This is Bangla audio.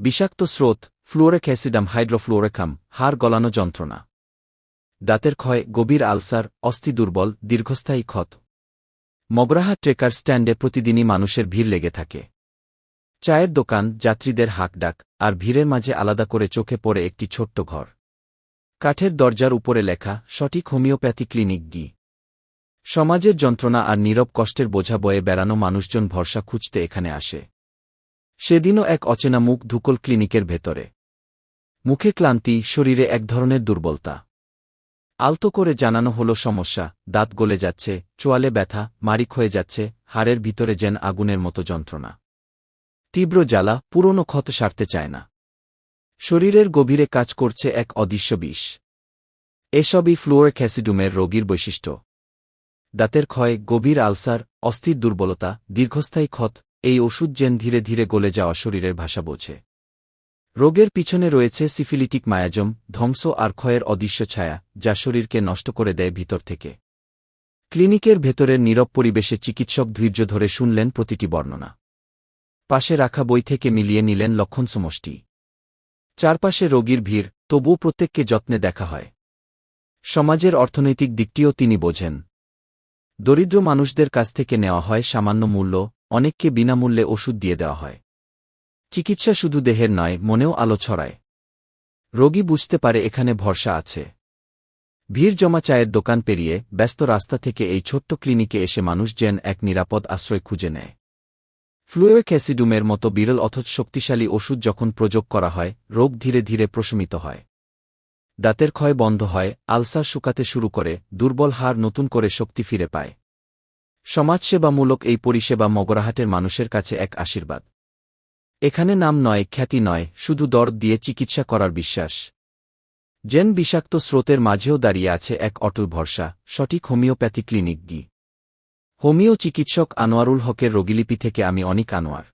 বিষাক্ত স্রোত ফ্লুওরেক অ্যাসিডাম হাইড্রোফ্লুওরেকাম হাড় গলানো যন্ত্রণা। দাঁতের ক্ষয়, গভীর আলসার, অস্থি দুর্বল, দীর্ঘস্থায়ী ক্ষত। মগরাহা ট্রেকার স্ট্যান্ডে প্রতিদিনই মানুষের ভিড় লেগে থাকে। চায়ের দোকান, যাত্রীদের হাঁকডাক, আর ভিড়ের মাঝে আলাদা করে চোখে পড়ে একটি ছোট্ট ঘর। কাঠের দরজার উপরে লেখা, সঠিক হোমিওপ্যাথি ক্লিনিক গি। সমাজের যন্ত্রণা আর নীরব কষ্টের বোঝা বয়ে বেড়ানো মানুষজন ভরসা খুঁজতে এখানে আসে। সেদিনও এক অচেনা মুখ ধুকল ক্লিনিকের ভেতরে। মুখে ক্লান্তি, শরীরে এক ধরনের দুর্বলতা। আলতো করে জানানো হলো সমস্যা, দাঁত গলে যাচ্ছে, চোয়ালে ব্যথা মারিক হয়ে যাচ্ছে, হাড়ের ভিতরে যেন আগুনের মতো যন্ত্রণা। তীব্র জ্বালা, পুরনো ক্ষত সারতে চায় না। শরীরের গভীরে কাজ করছে এক অদৃশ্য বিষ। এসবই ফ্লুওরিক অ্যাসিডুমের রোগীর বৈশিষ্ট্য। দাঁতের ক্ষয়, গভীর আলসার, অস্থির দুর্বলতা, দীর্ঘস্থায়ী ক্ষত এই ওষুধ যেন ধীরে ধীরে গলে যাওয়া শরীরের ভাষা বোঝে। রোগের পিছনে রয়েছে সিফিলিটিক মায়াজম, ধ্বংস আর ক্ষয়ের অদৃশ্য ছায়া, যা শরীরকে নষ্ট করে দেয় ভিতর থেকে। ক্লিনিকের ভেতরের নীরব পরিবেশে চিকিৎসক ধৈর্য ধরে শুনলেন প্রতিটি বর্ণনা। পাশে রাখা বই থেকে মিলিয়ে নিলেন লক্ষণ সমষ্টি। চারপাশে রোগীর ভিড়, তবুও প্রত্যেককে যত্নে দেখা হয়। সমাজের অর্থনৈতিক দিকটিও তিনি বোঝেন। দরিদ্র মানুষদের কাছ থেকে নেওয়া হয় সামান্য মূল্য অনেককে বিনামূল্যে ওষুধ দিয়ে দেওয়া হয়। চিকিৎসা শুধু দেহের নয়, মনেও আলো ছড়ায়। রোগী বুঝতে পারে এখানে ভরসা আছে। ভিড় জমা চায়ের দোকান পেরিয়ে ব্যস্ত রাস্তা থেকে এই ছোট্ট ক্লিনিকে এসে মানুষ যেন এক নিরাপদ আশ্রয় খুঁজে নেয়। ফ্লুয়েক অ্যাসিডুমের মতো বিরল অথচ শক্তিশালী ওষুধ যখন প্রযোগ করা হয়, রোগ ধীরে ধীরে প্রশমিত হয়। দাঁতের ক্ষয় বন্ধ হয়, আলসার শুকাতে শুরু করে, দুর্বল হার নতুন করে শক্তি ফিরে পায়। সমাজসেবামূলক এই পরিষেবা মগরাহাটের মানুষের কাছে এক আশীর্বাদ। এখানে নাম নয়, খ্যাতি নয়, শুধু দর দিয়ে চিকিৎসা করার বিশ্বাস। জেন বিষাক্ত স্রোতের মাঝেও দাঁড়িয়ে আছে এক অটল ভরসা, সঠিক হোমিওপ্যাথি ক্লিনিক গি। হোমিও চিকিৎসক আনোয়ারুল হকের রোগীলিপি থেকে আমি অনেক আনোয়ার।